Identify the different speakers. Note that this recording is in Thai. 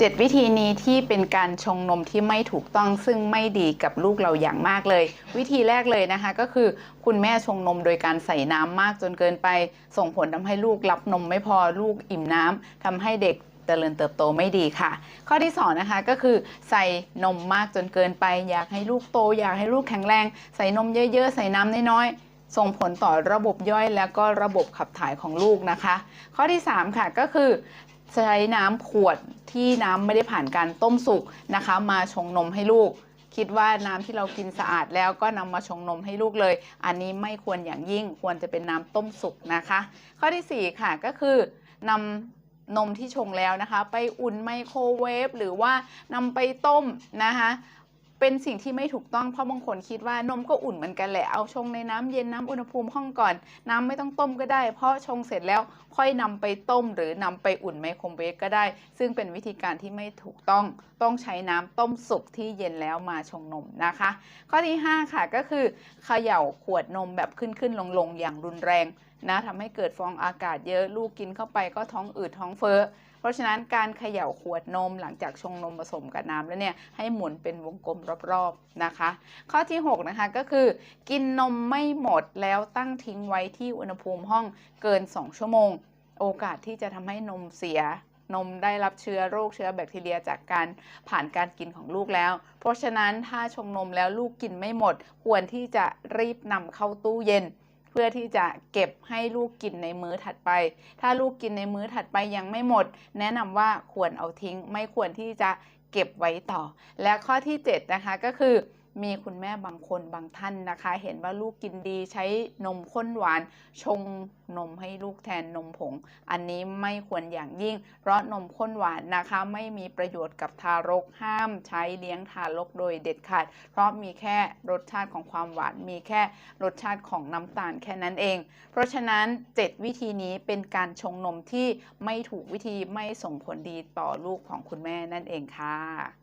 Speaker 1: 7 วิธีนี้ที่เป็นการชงนมที่ไม่ถูกต้องซึ่งไม่ดีกับลูกเราอย่างมากเลย วิธีแรกเลยนะคะก็คือคุณแม่ชงนมโดยการใส่น้ำมากจนเกินไป ส่งผลทำให้ลูกรับนมไม่พอลูกอิ่มน้ำทำให้เด็กเจริญเติบโตไม่ดีค่ะ ข้อที่สองนะคะก็คือใส่นมมากจนเกินไป อยากให้ลูกโต อยากให้ลูกแข็งแรง ใส่นมเยอะๆ ใส่น้ำน้อยๆส่งผลต่อระบบย่อยแล้วก็ระบบขับถ่ายของลูกนะคะ ข้อที่ 3 ค่ะก็คือ ใช้น้ำขวดที่น้ำไม่ได้ผ่านการต้มสุกนะคะ มาชงนมให้ลูก คิดว่าน้ำที่เรากินสะอาดแล้วก็นำมาชงนมให้ลูกเลย อันนี้ไม่ควรอย่างยิ่งควรจะเป็นน้ำต้มสุกนะคะ ข้อที่4ค่ะก็คือนำนมที่ชงแล้วนะคะ ไปอุ่นไมโครเวฟหรือว่านำไปต้มนะคะ เป็นสิ่งที่ไม่ถูกต้องเพราะบางคนคิดว่านมก็อุ่นเหมือนกันแหละเอาชงในน้ำเย็นน้ำอุณหภูมิห้องก่อน น้ำไม่ต้องต้มก็ได้ เพราะชงเสร็จแล้วค่อยนำไปต้ม หรือนำไปอุ่นไมโครเวฟก็ได้ ซึ่งเป็นวิธีการที่ไม่ถูกต้องต้องใช้น้ำต้มสุกที่เย็นแล้วมาชงนมนะคะ ข้อที่ 5 ค่ะก็คือเขย่าขวดนมแบบขึ้นขึ้นลงลงอย่างรุนแรงนะทำให้เกิดฟองอากาศเยอะลูกกินเข้าไปก็ท้องอืดท้องเฟ้อ เพราะฉะนั้นการเขย่าขวดนมหลังจากชงนมผสมกับน้ำแล้วเนี่ยให้หมุนเป็นวงกลมรอบๆนะคะ ข้อที่ 6 นะคะก็คือ กินนมไม่หมดแล้วตั้งทิ้งไว้ที่อุณหภูมิห้องเกิน 2 ชั่วโมง โอกาสที่จะทำให้นมเสียนมได้รับเชื้อโรคเชื้อแบคทีเรียจากการผ่านการกินของลูกแล้ว เพราะฉะนั้นถ้าชงนมแล้วลูกกินไม่หมด ควรที่จะรีบนำเข้าตู้เย็น เพื่อที่จะเก็บให้ลูกกินในมื้อถัดไป ถ้าลูกกินในมื้อถัดไปยังไม่หมด แนะนำว่าควรเอาทิ้ง ไม่ควรที่จะเก็บไว้ต่อ และข้อที่ 7 นะคะก็คือ มีคุณแม่บางคนบางท่านนะคะ เห็นว่าลูกกินดีใช้นมข้นหวาน ชงนมให้ลูกแทนนมผง อันนี้ไม่ควรอย่างยิ่ง เพราะนมข้นหวานนะคะ ไม่มีประโยชน์กับทารกห้ามใช้เลี้ยงทารกโดยเด็ดขาด เพราะมีแค่รสชาติของความหวาน มีแค่รสชาติของน้ำตาลแค่นั้นเอง เพราะฉะนั้น 7 วิธีนี้เป็นการชงนมที่ไม่ถูกวิธีไม่ส่งผลดีต่อลูกของคุณแม่นั่นเองค่ะ